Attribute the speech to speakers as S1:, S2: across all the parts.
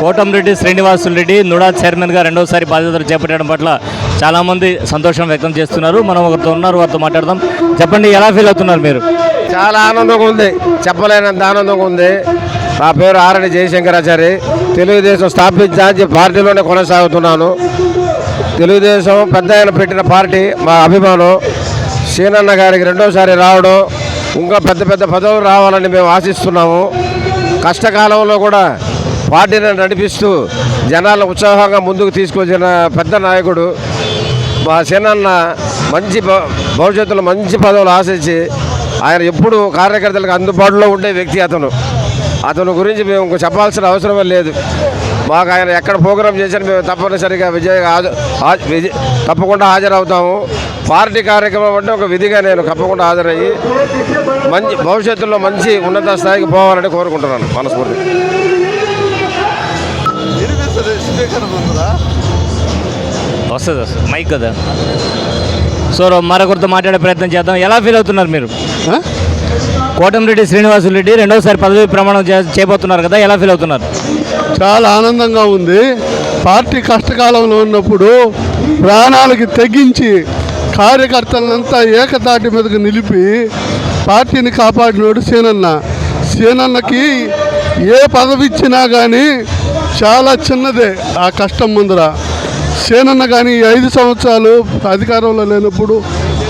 S1: Kotamreddy Srinivasulu Reddy NUDA చైర్మన్గా రెండోసారి బాధ్యతలు చేపట్టడం పట్ల చాలామంది సంతోషం వ్యక్తం చేస్తున్నారు. మనం ఒకరితో ఉన్నారు వారితో మాట్లాడదాం. చెప్పండి ఎలా ఫీల్ అవుతున్నారు మీరు?
S2: చాలా ఆనందంగా ఉంది. చెప్పలేనంత ఆనందంగా ఉంది. నా పేరు ఆరణి జయశంకరాచారి. తెలుగుదేశం స్థాపించాల్సి పార్టీలోనే కొనసాగుతున్నాను. తెలుగుదేశం పెద్ద ఆయన పెట్టిన పార్టీ మా అభిమానం. సీనన్న గారికి రెండోసారి రావడం ఇంకా పెద్ద పెద్ద పదవులు రావాలని మేము ఆశిస్తున్నాము. కష్టకాలంలో కూడా పార్టీని నడిపిస్తూ జనాలను ఉత్సాహంగా ముందుకు తీసుకొచ్చిన పెద్ద నాయకుడు మా సీనన్న మంచి భవిష్యత్తులో మంచి పదవులు ఆశించి ఆయన ఎప్పుడు కార్యకర్తలకు అందుబాటులో ఉండే వ్యక్తి అతను. అతను గురించి మేము చెప్పాల్సిన అవసరమే లేదు. మాకు ఆయన ఎక్కడ ప్రోగ్రాం చేసినా మేము తప్పనిసరిగా విజయ విజయ తప్పకుండా హాజరవుతాము. పార్టీ కార్యక్రమం అంటే ఒక విధిగా నేను తప్పకుండా హాజరయ్యి మంచి భవిష్యత్తులో మంచి ఉన్నత స్థాయికి పోవాలని కోరుకుంటున్నాను. మనస్ఫూర్తి.
S1: వస్తుంది వస్తుంది. మైక్ కదా. సో మరొకరితో మాట్లాడే ప్రయత్నం చేద్దాం. ఎలా ఫీల్ అవుతున్నారు మీరు? కోటంరెడ్డి శ్రీనివాసులు రెడ్డి రెండోసారి పదవి ప్రమాణం చేయబోతున్నారు కదా. ఎలా ఫీల్ అవుతున్నారు?
S3: చాలా ఆనందంగా ఉంది. పార్టీ కష్టకాలంలో ఉన్నప్పుడు ప్రాణాలకి తెగించి కార్యకర్తలంతా ఏకతాటి మీదకి నిలిపి పార్టీని కాపాడినోడు సీనన్న. సీనన్నకి ఏ పదవి ఇచ్చినా కానీ చాలా చిన్నదే ఆ కష్టం ముందర. సేనన్న కానీ ఐదు సంవత్సరాలు అధికారంలో లేనప్పుడు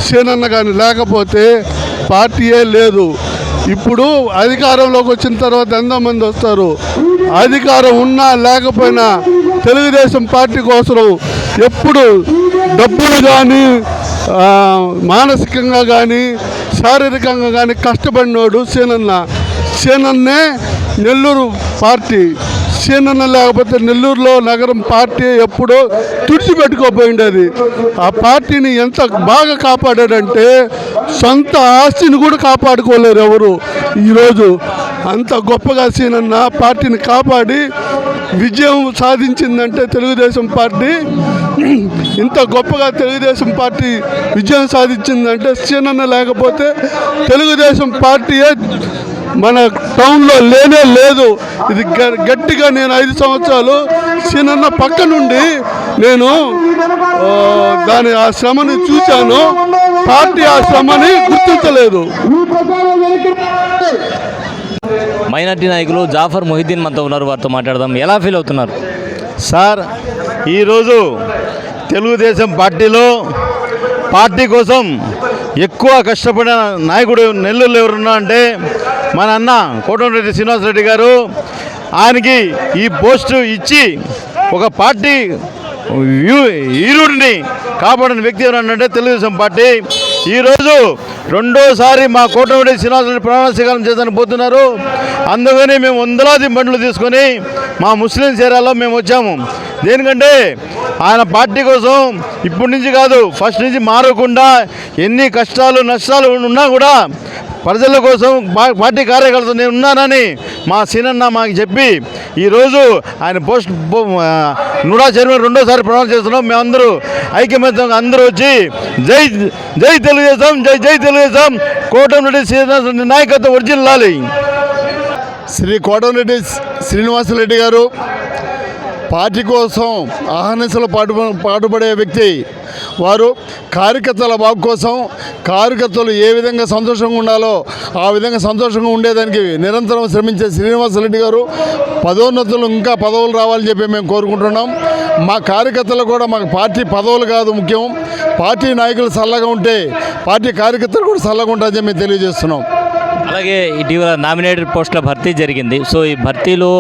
S3: సేనన్న కానీ లేకపోతే పార్టీయే లేదు. ఇప్పుడు అధికారంలోకి వచ్చిన తర్వాత ఎంతోమంది వస్తారు. అధికారం ఉన్నా లేకపోయినా తెలుగుదేశం పార్టీ కోసం ఎప్పుడు డబ్బులు కానీ మానసికంగా కానీ శారీరకంగా కానీ కష్టపడినోడు సేనన్న. సేనన్నే నెల్లూరు పార్టీ. సీనన్న లేకపోతే నెల్లూరులో నగరం పార్టీ ఎప్పుడో తుడిచిపెట్టుకోపోయిండేది. ఆ పార్టీని ఎంత బాగా కాపాడాడంటే సొంత ఆస్తిని కూడా కాపాడుకోలేరు ఎవరు ఈరోజు. అంత గొప్పగా సీనన్న పార్టీని కాపాడి విజయం సాధించిందంటే తెలుగుదేశం పార్టీ. ఇంత గొప్పగా తెలుగుదేశం పార్టీ విజయం సాధించిందంటే సీనన్న లేకపోతే తెలుగుదేశం పార్టీయే మన టౌన్లో లేనే లేదు. ఇది గ- గట్టిగా నేను ఐదు సంవత్సరాలు సీనన్న పక్క నుండి నేను దాని ఆ శ్రమని చూశాను. పార్టీ ఆ శ్రమని గుర్తించలేదు.
S1: మైనార్టీ నాయకులు జాఫర్ మొహిద్దీన్ మనతో ఉన్నారు. వారితో మాట్లాడదాం. ఎలా ఫీల్ అవుతున్నారు?
S4: సార్ ఈరోజు తెలుగుదేశం పార్టీలో పార్టీ కోసం ఎక్కువ కష్టపడిన నాయకుడు నెల్లూరులో ఎవరున్నా అంటే మన అన్న కోటమిరెడ్డి శ్రీనివాసరెడ్డి గారు ఆయనకి ఈ పోస్టు ఇచ్చి ఒక పార్టీ వ్యూ- కాపాడిన వ్యక్తి ఎవరంటే తెలుగుదేశం పార్టీ. ఈరోజు రెండోసారి మా కోటమిరెడ్డి శ్రీనివాసరెడ్డి ప్రమాణ స్వీకారం చేద్దానికి పోతున్నారు. అందుకని మేము వందలాది బండ్లు తీసుకొని మా ముస్లిం చీరాల్లో మేము వచ్చాము. దేనికంటే ఆయన పార్టీ కోసం ఇప్పటి నుంచి కాదు ఫస్ట్ నుంచి మారకుండా ఎన్ని కష్టాలు నష్టాలు ఉన్నా కూడా ప్రజల కోసం పార్టీ కార్యకర్తలు నేను ఉన్నానని మా సీనన్న మాకు చెప్పి ఈరోజు ఆయన పోస్ట్ నూడా చైర్మన్ రెండోసారి ప్రమాణం చేస్తున్నాం. మేమందరూ ఐక్యమత్యంగా అందరూ వచ్చి జై జై తెలుగుదేశం జై జై తెలుగుదేశం. కోటమిరెడ్డి శ్రీనివాసరెడ్డి నాయకత్వం వర్జిల్లాలి
S3: శ్రీ కోటమిరెడ్డి శ్రీనివాసరెడ్డి గారు పార్టీ కోసం అహర్నిశలు పాటు పాటుపడే వ్యక్తి వారు కార్యకర్తల బాగు కోసం కార్యకర్తలు ఏ విధంగా సంతోషంగా ఉండాలో ఆ విధంగా సంతోషంగా ఉండేదానికి నిరంతరం శ్రమించే శ్రీనివాసరెడ్డి గారు పదోన్నతులు ఇంకా పదవులు రావాలని చెప్పి మేము కోరుకుంటున్నాం. మా కార్యకర్తలు కూడా మాకు పార్టీ పదవులు కాదు ముఖ్యం. పార్టీ నాయకులు చల్లగా ఉంటే పార్టీ కార్యకర్తలు కూడా చల్లగా ఉంటారని మేము తెలియజేస్తున్నాం.
S1: అలాగే ఇటీవల నామినేటెడ్ పోస్టుల భర్తీ జరిగింది. సో ఈ భర్తీలో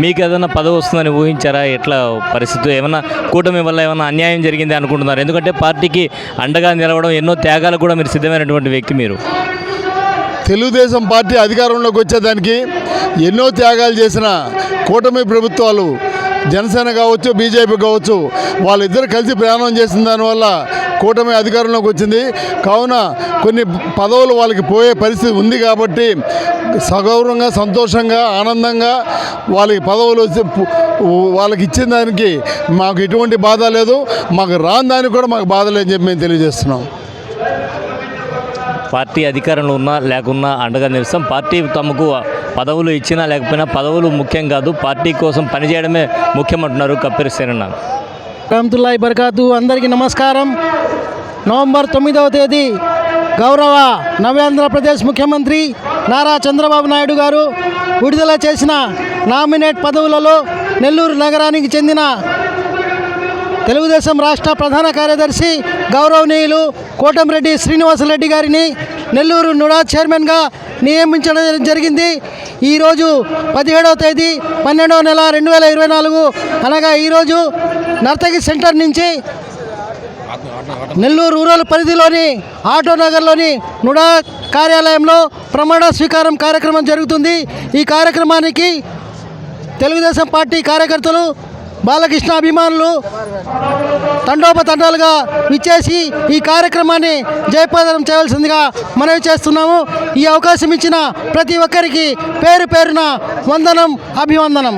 S1: మీకు ఏదైనా పదవి వస్తుందని ఊహించారా? ఎట్లా పరిస్థితి? ఏమైనా కూటమి వల్ల ఏమైనా అన్యాయం జరిగింది అనుకుంటున్నారు? ఎందుకంటే పార్టీకి అండగా నిలవడం ఎన్నో త్యాగాలు కూడా మీరు సిద్ధమైనటువంటి వ్యక్తి మీరు.
S3: తెలుగుదేశం పార్టీ అధికారంలోకి వచ్చేదానికి ఎన్నో త్యాగాలు చేసిన కూటమి ప్రభుత్వాలు జనసేన కావచ్చు బీజేపీ కావచ్చు వాళ్ళిద్దరు కలిసి ప్రయాణం చేసిన దానివల్ల కూటమి అధికారంలోకి వచ్చింది. కావున కొన్ని పదవులు వాళ్ళకి పోయే పరిస్థితి ఉంది కాబట్టి సగౌరవంగా సంతోషంగా ఆనందంగా వాళ్ళకి పదవులు వచ్చి వాళ్ళకి ఇచ్చిన దానికి మాకు ఎటువంటి బాధ లేదు. మాకు రాని దానికి కూడా మాకు బాధ లేదని చెప్పి మేము తెలియజేస్తున్నాం.
S1: పార్టీ అధికారంలో ఉన్నా లేకున్నా అండగా నిలుస్తాం. పార్టీ తమకు పదవులు ఇచ్చినా లేకపోయినా పదవులు ముఖ్యం కాదు. పార్టీ కోసం పనిచేయడమే ముఖ్యం అంటున్నారు కప్పిరి శ్రీరణ
S5: రహమతుల్లాhi బర్కాతు. అందరికీ నమస్కారం. నవంబర్ తొమ్మిదవ తేదీ గౌరవ నవ్యాంధ్రప్రదేశ్ ముఖ్యమంత్రి నారా చంద్రబాబు నాయుడు గారు విడుదల చేసిన నామినేట్ పదవులలో నెల్లూరు నగరానికి చెందిన తెలుగుదేశం రాష్ట్ర ప్రధాన కార్యదర్శి గౌరవనీయులు కోటంరెడ్డి శ్రీనివాసరెడ్డి గారిని నెల్లూరు నుడా చైర్మన్గా నియమించడం జరిగింది. ఈరోజు పదిహేడవ తేదీ పన్నెండవ నెల రెండు వేల ఇరవై నాలుగు. అనగా ఈరోజు నర్తకి సెంటర్ నుంచి నెల్లూరు రూరల్ పరిధిలోని ఆటో నగర్లోని నుడా కార్యాలయంలో ప్రమాణ స్వీకారం కార్యక్రమం జరుగుతుంది. ఈ కార్యక్రమానికి తెలుగుదేశం పార్టీ కార్యకర్తలు బాలకృష్ణ అభిమానులు తండోపతండాలుగా విచ్చేసి ఈ కార్యక్రమాన్ని జయప్రదం చేయవలసిందిగా మనవి చేస్తున్నాము. ఈ అవకాశం ఇచ్చిన ప్రతి ఒక్కరికి పేరు పేరున వందనం అభివందనం.